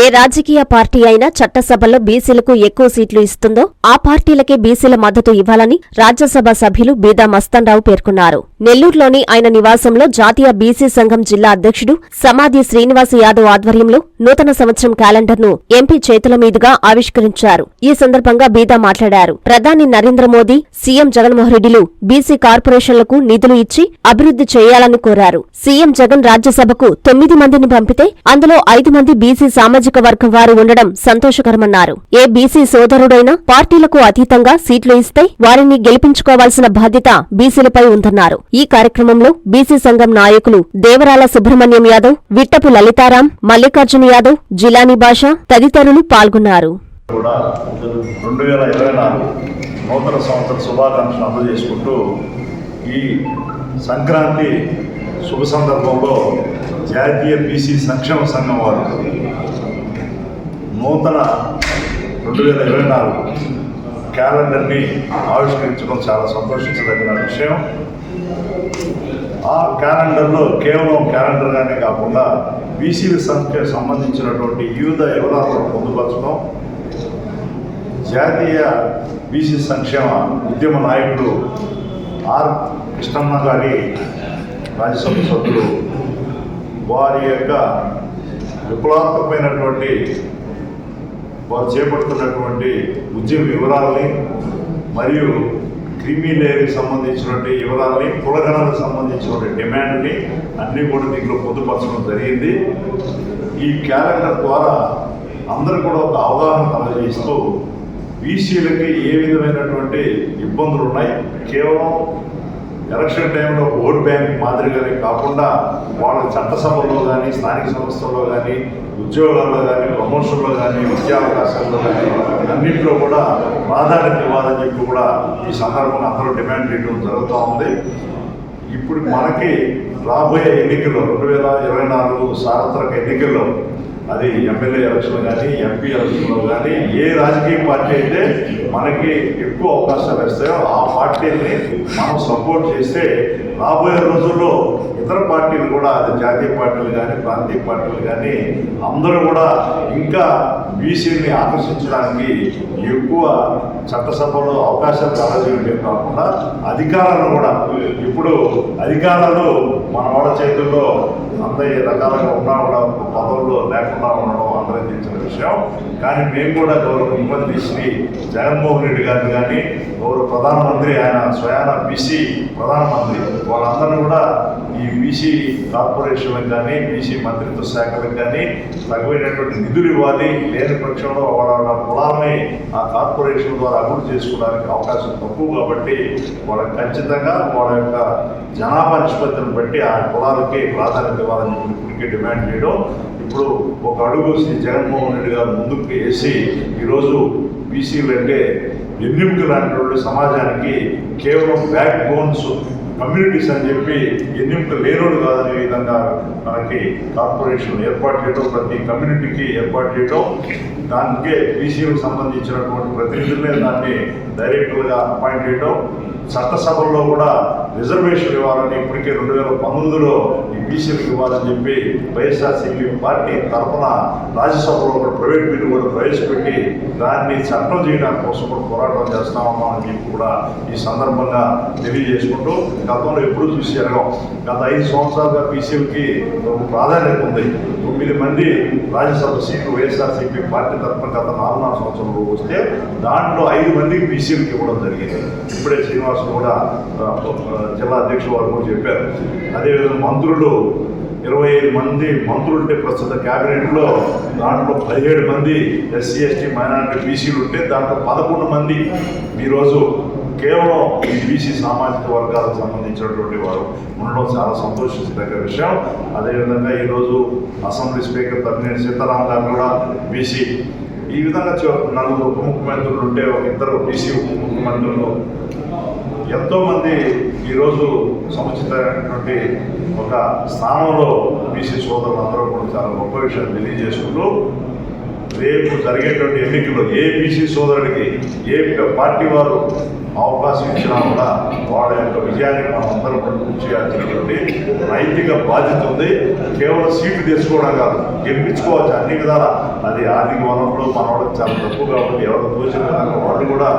ఏ రాజకీయ పార్టీ అయినా చట్టసభలో బీసీలకు ఎక్కువ సీట్లు ఇస్తుందో ఆ పార్టీలకే బీసీల మద్దతు ఇవ్వాలని రాజ్యసభ సభ్యులు బీదా మస్తాన్రావు పేర్కొన్నారు. నెల్లూరులోని ఆయన నివాసంలో జాతీయ బీసీ సంఘం జిల్లా అధ్యక్షుడు సమాధి శ్రీనివాస్ యాదవ్ ఆధ్వర్యంలో నూతన సంవత్సరం క్యాలెండర్ను ఎంపీ చేతుల మీదుగా ఆవిష్కరించారు. ఈ సందర్భంగా బీదా మాట్లాడారు. ప్రధాని నరేంద్ర మోదీ సీఎం జగన్మోహన్ రెడ్డిలు బీసీ కార్పొరేషన్లకు నిధులు ఇచ్చి అభివృద్ధి చేయాలని కోరారు. సీఎం జగన్ రాజ్యసభకు తొమ్మిది మందిని పంపితే అందులో ఐదు మంది బీసీ సామాజిక వర్గం వారు ఉండడం సంతోషకరమన్నారు. ఏ బీసీ సోదరుడైనా పార్టీలకు అతీతంగా సీట్లు ఇస్తే వారిని గెలిపించుకోవాల్సిన బాధ్యత బీసీలపై ఉందన్నారు. ఈ కార్యక్రమంలో బీసీ సంఘం నాయకులు దేవరాల సుబ్రహ్మణ్యం యాదవ్ విట్టపు లలితారాం మల్లికార్జున యాదవ్ జిలానీ భాష తదితరులు పాల్గొన్నారు. నూతన సంవత్సర శుభాకాంక్షలు అందజేసుకుంటూ ఈ సంక్రాంతి శుభ సందర్భంలో జాతీయ బీసీ సంక్షేమ సంఘం వారు నూతన రెండు వేల ఇరవై నాలుగు క్యాలెండర్ని ఆవిష్కరించడం చాలా సంతోషించదగిన విషయం. ఆ క్యాలెండర్లో కేవలం క్యాలెండర్గానే కాకుండా బీసీల సంఖ్య సంబంధించినటువంటి వివిధ వివరాలను పొందుపరచడం జాతీయ బీసీ సంక్షేమ ఉద్యమ నాయకుడు ఆర్ కృష్ణమ్మ గారి రాజ్యసభ సభ్యులు వారి యొక్క విప్లవాత్మకమైనటువంటి వారు చేపడుతున్నటువంటి ఉద్యమ వివరాలని మరియు క్రిమీ లేయర్కి సంబంధించినటువంటి వివరాలని కులగణలకు సంబంధించినటువంటి డిమాండ్ని అన్నీ కూడా దీంట్లో పొందుపరచడం జరిగింది. ఈ క్యాలెండర్ ద్వారా అందరూ కూడా ఒక అవగాహన కలగజేస్తూ బీసీలకి ఏ విధమైనటువంటి ఇబ్బందులు ఉన్నాయి కేవలం ఎలక్షన్ టైంలో ఓట్ బ్యాంక్ మాదిరిగానే కాకుండా వాళ్ళ చట్టసభల్లో కానీ స్థానిక సంస్థల్లో కానీ ఉద్యోగాల్లో కానీ ప్రమోషన్లో కానీ విద్యావకాశాల్లో కానీ అన్నింటిలో కూడా ప్రాధాన్యత ఇవ్వాలని చెప్పి కూడా ఈ సందర్భంగా అందరూ డిమాండ్ చేయడం జరుగుతూ ఉంది. ఇప్పుడు మనకి రాబోయే ఎన్నికల్లో రెండు వేల ఇరవై నాలుగు సార్వత్రిక ఎన్నికల్లో అది ఎమ్మెల్యే ఎలక్షన్ కానీ ఎంపీ ఎలక్షన్లో కానీ ఏ రాజకీయ పార్టీ అయితే మనకి ఎక్కువ అవకాశాలు ఇస్తాయో ఆ పార్టీని మనం సపోర్ట్ చేస్తే రాబోయే రోజుల్లో ఇతర పార్టీలు కూడా అది జాతీయ పార్టీలు కానీ ప్రాంతీయ పార్టీలు కానీ అందరూ కూడా ఇంకా బీసీని ఆకర్షించడానికి ఎక్కువ చట్టసభలో అవకాశాలు కలగజేయడం కాకుండా అధికారాలను కూడా ఇప్పుడు అధికారాలు మన వాళ్ళ చేతుల్లో అంత రకాలుగా ఉన్నా కూడా పదవుల్లో లేకుండా ఉండడం అందరికీ తెలిసిన విషయం. కానీ మేము కూడా గౌరవ ముఖ్యమంత్రి శ్రీ జగన్మోహన్ రెడ్డి గారిని కానీ గౌరవ ప్రధానమంత్రి ఆయన స్వయాన బీసీ ప్రధానమంత్రి వాళ్ళందరినీ కూడా ఈ బీసీ కార్పొరేషన్లకు కానీ బీసీ మంత్రిత్వ శాఖలకు కానీ తగినటువంటి నిధులు ఇవ్వాలి. లేని పక్షంలో వాళ్ళ వాళ్ళ కులాలని ఆ కార్పొరేషన్ ద్వారా అభివృద్ధి చేసుకోవడానికి అవకాశం తక్కువ కాబట్టి వాళ్ళకి ఖచ్చితంగా వాళ్ళ యొక్క జనాభా నిష్పత్తిని బట్టి ఆ కులాలకి ప్రాధాన్యత ఇవ్వాలని ఇప్పటికే డిమాండ్ చేయడం. ఇప్పుడు ఒక అడుగు శ్రీ జగన్మోహన్ రెడ్డి గారు ముందుకు వేసి ఈరోజు బీసీలు అంటే ఎన్నిమిది లాంటి సమాజానికి కేవలం బ్యాక్ బోన్స్ కమ్యూనిటీస్ అని చెప్పి ఎన్నింటి లేనోడు కాదనే విధంగా మనకి కార్పొరేషన్ ఏర్పాటు చేయడం ప్రతి కమ్యూనిటీకి ఏర్పాటు చేయడం దానికే బీసీలకు సంబంధించినటువంటి ప్రతినిధులనే దాన్ని డైరెక్టర్గా అపాయింట్ చేయడం చట్టసభల్లో కూడా రిజర్వేషన్ ఇవ్వాలని ఇప్పటికే రెండు వేల పంతొమ్మిదిలో ఈ బీసీలకు ఇవ్వాలని చెప్పి వైఎస్ఆర్సీపీ పార్టీ తరఫున రాజ్యసభలో కూడా ప్రైవేట్ బిల్లు కూడా ప్రవేశపెట్టి దాన్ని చట్టం చేయడానికి కోసం కూడా పోరాటం చేస్తామమ్మా అని చెప్పి కూడా ఈ సందర్భంగా తెలియజేసుకుంటూ గతంలో ఎప్పుడు చూసి ఎరగం. గత ఐదు సంవత్సరాలుగా బీసీలకి ప్రాధాన్యత ఉంది. తొమ్మిది మంది రాజ్యసభ సీట్లు వైఎస్ఆర్సీపీ పార్టీ తరఫున గత నాలుగున్నర సంవత్సరంలో వస్తే దాంట్లో ఐదు మందికి బీసీలకు ఇవ్వడం జరిగింది. ఇప్పుడే శ్రీనివాస్ కూడా జిల్లా అధ్యక్షులు వారు కూడా చెప్పారు. అదేవిధంగా మంత్రులు ఇరవై ఐదు మంది మంత్రులు ఉంటే ప్రస్తుత క్యాబినెట్లో దాంట్లో పదిహేడు మంది ఎస్సీ ఎస్టీ మైనారిటీ బీసీలు ఉంటే దాంట్లో పదకొండు మంది ఈరోజు కేవలం ఈ బీసీ సామాజిక వర్గాలకు సంబంధించినటువంటి వారు ఉండడం చాలా సంతోషించదగ్గ విషయం. అదేవిధంగా ఈరోజు అసెంబ్లీ స్పీకర్ తమ్మినేని సీతారాం గారు కూడా బీసీ. ఈ విధంగా నలుగురు ఉప ముఖ్యమంత్రులు ఉంటే ఒక ఇద్దరు బీసీ ఉప ముఖ్యమంత్రులు ఎంతోమంది ఈరోజు సముచితమైనటువంటి ఒక స్థానంలో బీసీ సోదరులందరూ కూడా చాలా గొప్ప విషయాలు తెలియజేసుకుంటూ రేపు జరిగేటువంటి ఎన్నికల్లో ఏ బీసీ సోదరుడికి ఏ పార్టీ వారు అవకాశం ఇచ్చినా కూడా వాళ్ళ యొక్క విజయాన్ని మనం అందరం కూడా కృషి చేయాల్సినటువంటి నైతిక బాధ్యత ఉంది. కేవలం సీట్లు తెచ్చుకోవడం కాదు గెలిపించుకోవచ్చు. అన్ని విధాలా అది ఆర్థిక వనరులు మనవడం చాలా తక్కువ కాబట్టి ఎవరు తోచిన వాళ్ళు కూడా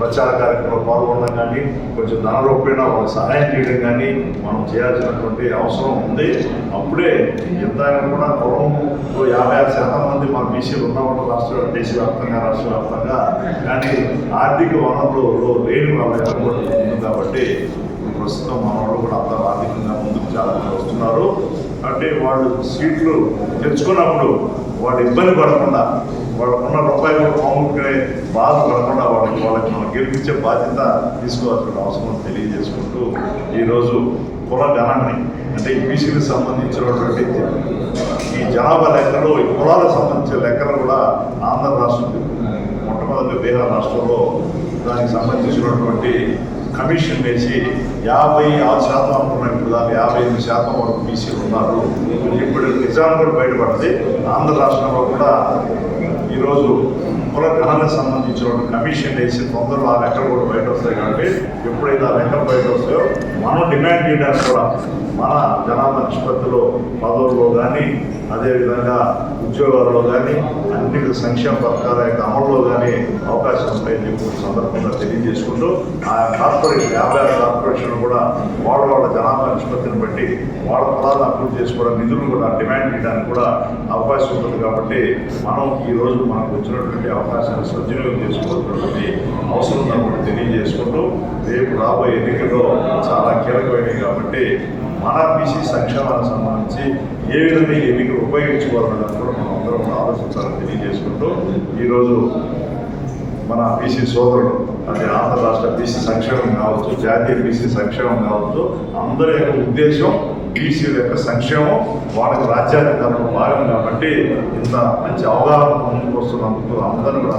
ప్రచార కార్యక్రమంలో పాల్గొనడం కానీ కొంచెం ధన రూపేణ వాళ్ళకి సహాయం చేయడం కానీ మనం చేయాల్సినటువంటి అవసరం ఉంది. అప్పుడే ఎంత కూడా కులం యాభై ఆరు శాతం మంది మన బీసీలు ఉన్నామంటే రాష్ట్ర దేశవ్యాప్తంగా రాష్ట్ర వ్యాప్తంగా. కానీ ఆర్థిక వనరులు లేని వాళ్ళ కాబట్టి ప్రస్తుతం మన వాళ్ళు కూడా అంత ఆర్థికంగా ముందుకు చాలా వస్తున్నారు. అంటే వాళ్ళు సీట్లు తెచ్చుకున్నప్పుడు వాళ్ళు ఇబ్బంది పడకుండా వాళ్ళకున్న రూపాయలు పోగొట్టుకునే బాధ పడకుండా వాళ్ళకి వాళ్ళకి మనం గెలిపించే బాధ్యత తీసుకోవాల్సిన అవసరం తెలియజేసుకుంటూ ఈరోజు కుల గణాన్ని అంటే ఈ సంబంధించినటువంటి ఈ జనాభా లెక్కలు ఈ కులాలకు సంబంధించిన లెక్కలు కూడా ఆంధ్ర రాష్ట్రం మొట్టమొదటి బీహార్ రాష్ట్రంలో దానికి సంబంధించినటువంటి కమిషన్ వేసి యాభై ఆరు శాతం అనుకున్నాం ఇప్పుడు దాకా యాభై ఎనిమిది శాతం వరకు బీసీలు ఉన్నారు. ఇప్పుడు నిజాం కూడా బయటపడింది ఆంధ్ర రాష్ట్రంలో కూడా ఈరోజు కుల గణనకు సంబంధించిన కమిషన్ వేసి తొందరలో ఆ లెక్కలు కూడా బయట వస్తాయి కాబట్టి ఎప్పుడైతే ఆ లెక్కలు బయట వస్తాయో మనం డిమాండ్ చేయడానికి కూడా మన జనాభా నిష్పత్తిలో పదవుల్లో కానీ అదేవిధంగా ఉద్యోగాల్లో కానీ అన్ని సంక్షేమ పథకాల యొక్క అమలులో కానీ అవకాశం ఉంటాయని చెప్పి సందర్భంగా తెలియజేసుకుంటూ ఆ కార్పొరేషన్ యాభై ఆరు కార్పొరేషన్లు కూడా వాళ్ళ వాళ్ళ జనాభా నిష్పత్తిని బట్టి వాళ్ళ పొలాలను అభివృద్ధి చేసుకోవడం నిధులు కూడా డిమాండ్ చేయడానికి కూడా అవకాశం ఉంటుంది కాబట్టి మనం ఈ రోజు మనకు వచ్చినటువంటి అవకాశాన్ని సద్వినియోగం చేసుకోవాల్సినటువంటి అవసరం ఉందని కూడా తెలియజేసుకుంటూ రేపు రాబోయే ఎన్నికల్లో చాలా కీలకమైనవి కాబట్టి మన బీసీ సంక్షేమానికి సంబంధించి ఏ విధంగా ఎన్నికలు ఉపయోగించుకోవాలన్నది కూడా మనం అందరం కూడా ఆలోచించాలని తెలియజేసుకుంటూ ఈరోజు మన బీసీ సోదరుడు అది ఆంధ్ర రాష్ట్ర బీసీ సంక్షేమం కావచ్చు జాతీయ బీసీ సంక్షేమం కావచ్చు అందరి యొక్క ఉద్దేశం బీసీల యొక్క సంక్షేమం వాళ్ళకి రాజ్యాంగ భాగం కాబట్టి ఇంత మంచి అవగాహన ముందుకు వస్తున్నందుకు అందరూ కూడా